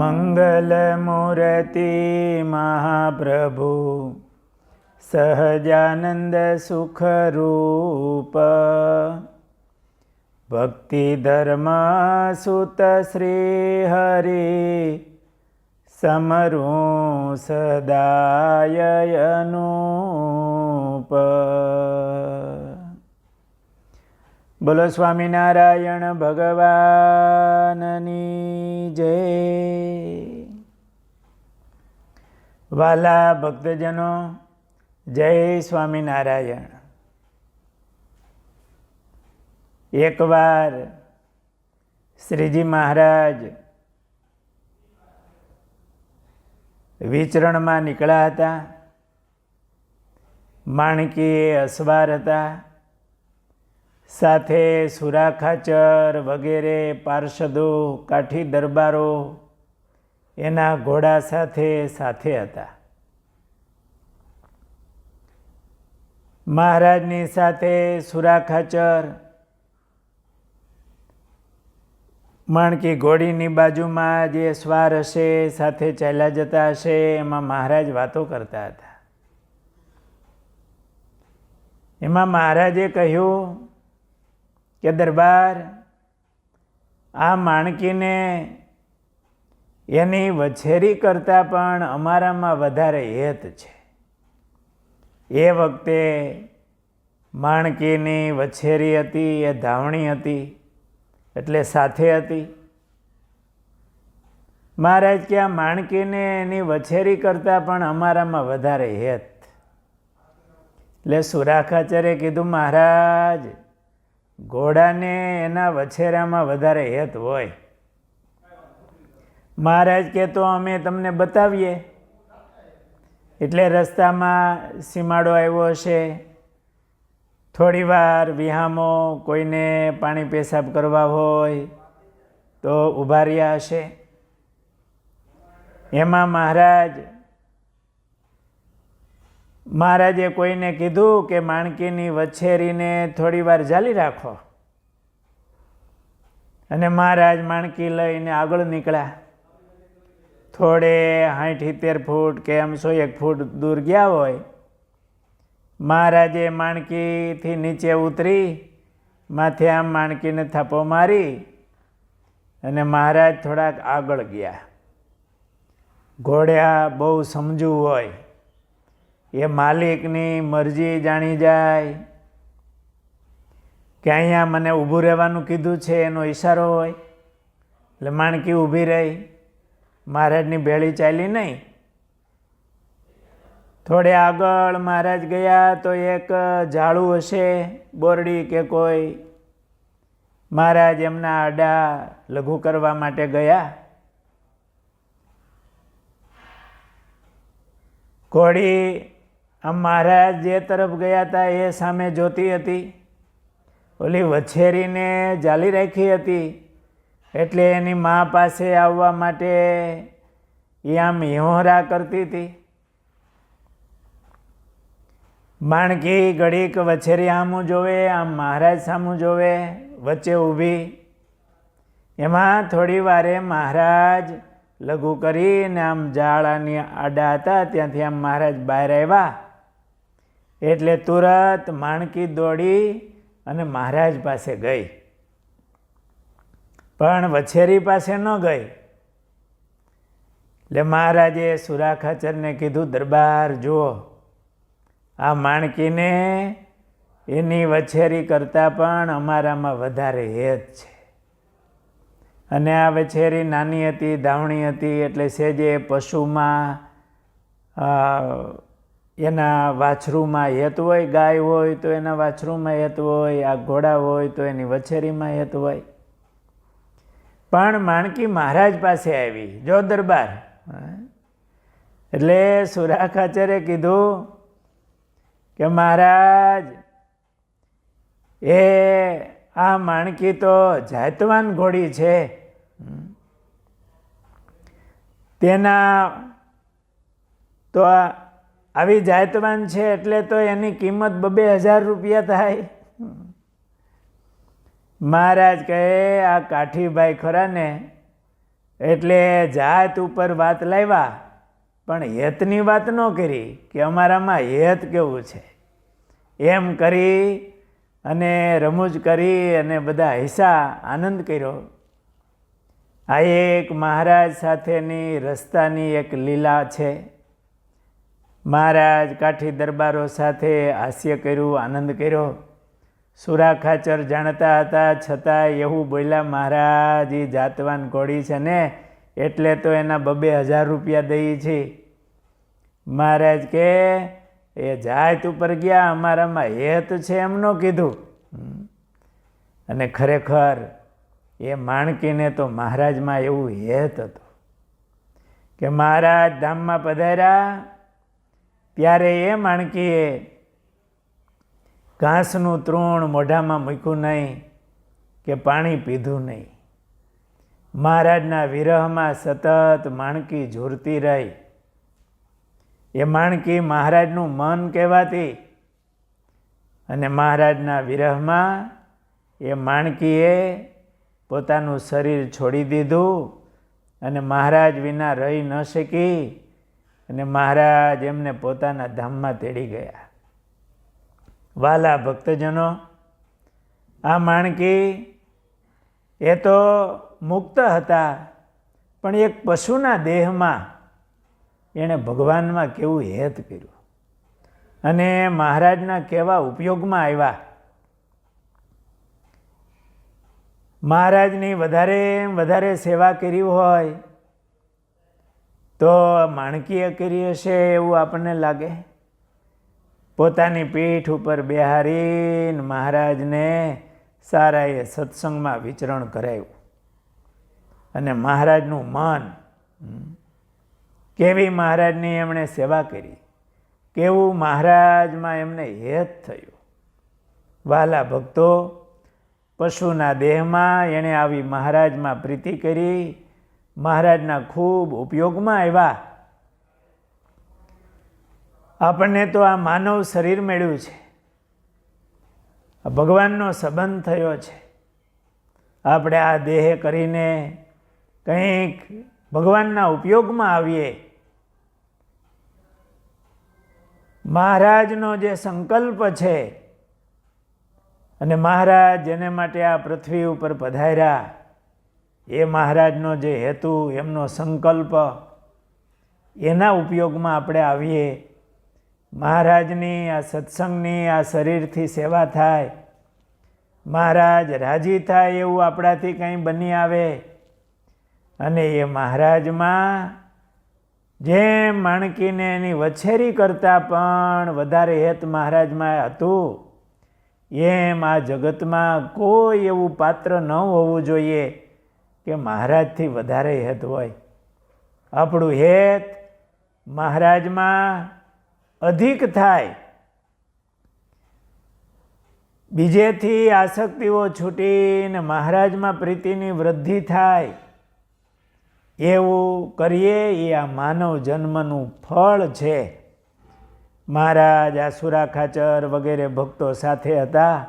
મંગલમૂર્તિ મહાપ્રભુ સહજાનંદ સુખરૂપ ભક્તિ ધર્મ સુત શ્રી હરિ સમરું સદાય અનુપ બોલો સ્વામિનારાયણ ભગવાનની જય. વાલા ભક્તજનો, જય સ્વામિનારાયણ. એકવાર શ્રીજી મહારાજ વિચરણમાં નીકળ્યા હતા, માણકી અસવાર હતા સાથે સુરાખાચર વગેરે પાર્ષદો, કાઠી દરબારો એના ઘોડા સાથે સાથે હતા. મહારાજની સાથે સુરાખાચર માણકી ઘોડીની બાજુમાં જે સ્વાર હશે, સાથે ચાલ્યા જતા હશે, એમાં મહારાજ વાતો કરતા હતા. એમાં મહારાજે કહ્યું કે દરબાર આ માણકીને એની વછેરી કરતાં પણ અમારામાં વધારે હેત છે. એ વખતે માણકીની વછેરી હતી, એ ધાવણી હતી, એટલે સાથે હતી. મહારાજ કે આ માણકીને એની વછેરી કરતાં પણ અમારામાં વધારે હેત. એટલે સુરાખાચાર્ય કીધું, મહારાજ ઘોડાને એના વછેરામાં વધારે હેત હોય. મહારાજ કે તો અમે તમને બતાવીએ. એટલે રસ્તામાં સીમાડો આવ્યો હશે. થોડીવાર વિહામો કોઈને પાણી પેશાબ કરવા હોય તો ઊભા રહ્યા હશે. એમાં મહારાજ મહારાજે કોઈને કીધું કે માણકીની વછેરીને થોડી વાર જાલી રાખો. અને મહારાજ માણકી લઈને આગળ નીકળ્યા. થોડે સાઠ ફૂટ કે આમસો એક ફૂટ દૂર ગયા હોય. મહારાજે માણકીથી નીચે ઉતરી, માથે આમ માણકીને થાપો મારી અને મહારાજ થોડાક આગળ ગયા. ઘોડ્યા બહુ સમજવું હોય. એ માલિકની મરજી જાણી જાય. કે અહીંયા મને ઊભું રહેવાનું કીધું છે એનો ઈશારો હોય. એટલે માણકી ઊભી રહી. મહારાજની ભેળી ચાલી નહીં. થોડે આગળ મહારાજ ગયા તો એક ઝાડું હશે બોરડી કે કોઈ. મહારાજ એમના આડા લઘુ કરવા માટે ગયા. ઘોડી આમ મહારાજ જે તરફ ગયા હતા એ સામે જોતી હતી. ઓલી વછેરીને જાલી રાખી હતી. એટલે એની મા પાસે આવવા માટે એ આમ હિહોરા કરતી હતી. માણકી ઘડીક વછેરી આમું જોવે, આમ મહારાજ સામું જોવે, વચ્ચે ઊભી. એમાં થોડી વારે મહારાજ લઘુ કરીને આમ જાળાની આડા હતા, ત્યાંથી આમ મહારાજ બહાર આવ્યા. એટલે તુરત માણકી દોડી અને મહારાજ પાસે ગઈ. પણ વછેરી પાસે ન ગઈ. એટલે મહારાજે સુરાખાચરને કીધું, દરબાર જુઓ, આ માણકીને એની વછેરી કરતાં પણ અમારામાં વધારે હેત છે. અને આ વછેરી નાની હતી, ધાવણી હતી, એટલે સેજે પશુમાં એના વાછરૂમાં હેત હોય, ગાય હોય, તો એના વાછરૂમાં હેત હોય, આ ઘોડા હોય, તો એની વછેરીમાં હેત હોય. પણ માણકી મહારાજ પાસે આવી, જો દરબાર. એટલે સુરાખાચરે કીધું કે મહારાજ, એ આ માણકી તો જાતવાન ઘોડી છે. તેના તો આવી જાતવાન છે એટલે તો એની કિંમત બબે હજાર રૂપિયા થાય. મહારાજ કહે, આ કાઠીભાઈ ખરા ને એટલે જાત ઉપર વાત લાવ્યા, પણ હેતની વાત ન કરી કે અમારામાં હેત કેવું છે. એમ કરી અને રમૂજ કરી અને બધા હિસ્સા આનંદ કર્યો. આ એક મહારાજ સાથેની રસ્તાની એક લીલા છે. મહારાજ કાઠી દરબારો સાથે હાસ્ય કર્યું, આનંદ કર્યો. સુરા ખાચર જાણતા હતા, છતાં એવું બોલ્યા, મહારાજ એ જાતવાન ઘોડી છે ને, એટલે તો એના બબે હજાર રૂપિયા દઈએ છે. મહારાજ કે, એ જાત ઉપર ગયા, અમારામાં હેત છે એમનો કીધું. અને ખરેખર એ માણકીને તો મહારાજમાં એવું હેત હતું કે, મહારાજ, ધામમાં પધાર્યા ત્યારે એ માણકીએ ઘાસનું તૃણ મોઢામાં મૂક્યું નહીં કે પાણી પીધું નહીં. મહારાજના વિરહમાં સતત માણકી ઝૂરતી રહી. એ માણકી મહારાજનું મન કહેવાતી અને મહારાજના વિરહમાં એ માણકીએ પોતાનું શરીર છોડી દીધું અને મહારાજ વિના રહી ન શકી. અને મહારાજ એમને પોતાના ધામમાં તેડી ગયા. વાલા ભક્તજનો, આ માણકી એ તો મુક્ત હતા, પણ એક પશુના દેહમાં એણે ભગવાનમાં કેવું હેત કર્યું. અને મહારાજના કેવા ઉપયોગમાં આવ્યા. મહારાજની વધારે વધારે સેવા કરી હોય તો માણકીએ કરી હશે એવું આપણને લાગે? પોતાની પીઠ ઉપર બિહારીને મહારાજને સારાએ સત્સંગમાં વિચરણ કરાવ્યું અને મહારાજનું મન કેવી મહારાજની એમણે સેવા કરી, કેવું મહારાજમાં એમને હેત થયું. વાલા ભક્તો, પશુના દેહમાં એણે આવી મહારાજમાં પ્રીતિ કરી મહારાજના ખૂબ ઉપયોગમાં આવ્યા. આપણને તો આ માનવ શરીર મેળ્યું છે. ભગવાનનો સંબંધ થયો છે. આપણે આ દેહ કરીને કંઈક ભગવાનના ઉપયોગમાં આવીએ. મહારાજનો જે સંકલ્પ છે અને મહારાજ જેને માટે આ પૃથ્વી ઉપર પધાર્યા એ મહારાજનો જે હેતુ, એમનો સંકલ્પ, એના ઉપયોગમાં આપણે આવીએ. મહારાજની આ સત્સંગની આ શરીરથી સેવા થાય. મહારાજ રાજી થાય એવું આપણાથી કંઈ બની આવે. અને એ મહારાજમાં જેમ માણકીને એની વછેરી કરતાં પણ વધારે હેત મહારાજમાં હતું, એમ આ જગતમાં કોઈ એવું પાત્ર ન હોવું જોઈએ. કે મહારાજથી વધારે હેત હોય. આપણું હેત મહારાજમાં અધિક થાય. બીજેથી આસક્તિઓ છૂટીને મહારાજમાં પ્રીતિની વૃદ્ધિ થાય. એવું કરીએ એ આ માનવ જન્મનું ફળ છે. મહારાજ આ સુરા ખાચર વગેરે ભક્તો સાથે હતા.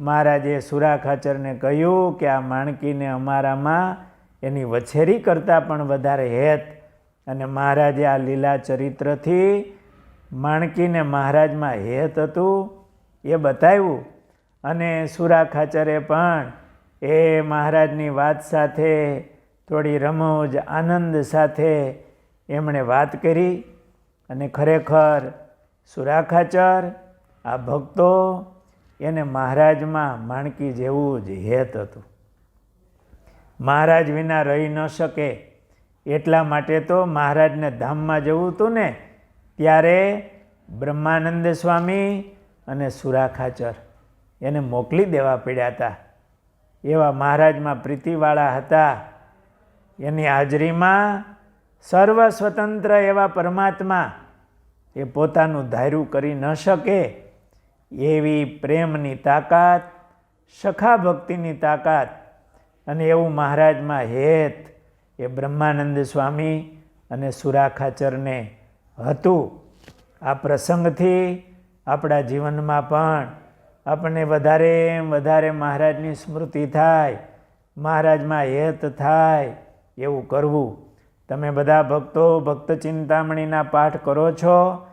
મહારાજે સુરા ખાચરને કહ્યું કે આ માણકીને અમારામાં એની વછેરી કરતાં પણ વધારે હેત. અને મહારાજે આ લીલા ચરિત્રથી માણકીને મહારાજમાં હેત હતું, એ બતાવ્યું. અને સુરા ખાચરે પણ એ મહારાજની વાત સાથે, થોડી રમૂજ આનંદ સાથે એમણે વાત કરી. અને ખરેખર સુરા ખાચર, આ ભક્તો એને મહારાજમાં માણકી જેવું જ હેત હતું. મહારાજ વિના રહી ન શકે એટલા માટે તો મહારાજને ધામમાં જવું હતું ને, ત્યારે બ્રહ્માનંદ સ્વામી અને સુરા ખાચર એને મોકલી દેવા પડ્યા હતા. એવા મહારાજમાં પ્રીતિવાળા હતા. એની હાજરીમાં સર્વ સ્વતંત્ર એવા પરમાત્મા એ પોતાનું ધાર્યું કરી ન શકે એવી પ્રેમની તાકાત, સખા ભક્તિની તાકાત અને એવું મહારાજમાં હેત એ બ્રહ્માનંદ સ્વામી અને સુરાખાચરને હતું. આ પ્રસંગથી આપણા જીવનમાં પણ આપણને વધારે વધારે મહારાજની સ્મૃતિ થાય, મહારાજમાં હેત થાય એવું કરવું. તમે બધા ભક્તો ભક્ત ચિંતામણીના પાઠ કરો છો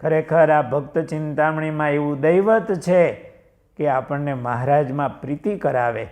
ખરેખર આ ભક્ત ચિંતામણીમાં એવું દૈવત છે કે આપણને મહારાજમાં પ્રીતિ કરાવે.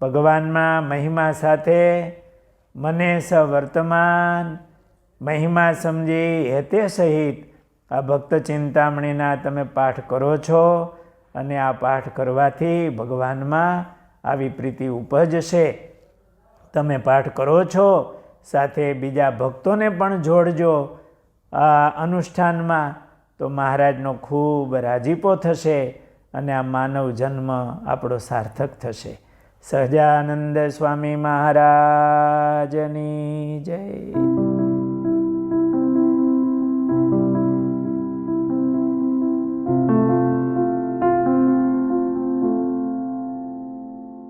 ભગવાનમાં મહિમા સાથે મને વર્તમાન, મહિમા સમજી હેતે સહિત આ ભક્ત ચિંતામણીના તમે પાઠ કરો છો અને આ પાઠ કરવાથી ભગવાનમાં આવી પ્રીતિ ઉપજશે. તમે પાઠ કરો છો, સાથે બીજા ભક્તોને પણ જોડજો. અનુષ્ઠાનમાં તો મહારાજનો ખૂબ રાજીપો થશે અને આ માનવ જન્મ આપણો સાર્થક થશે. સહજાનંદ સ્વામી મહારાજની જય.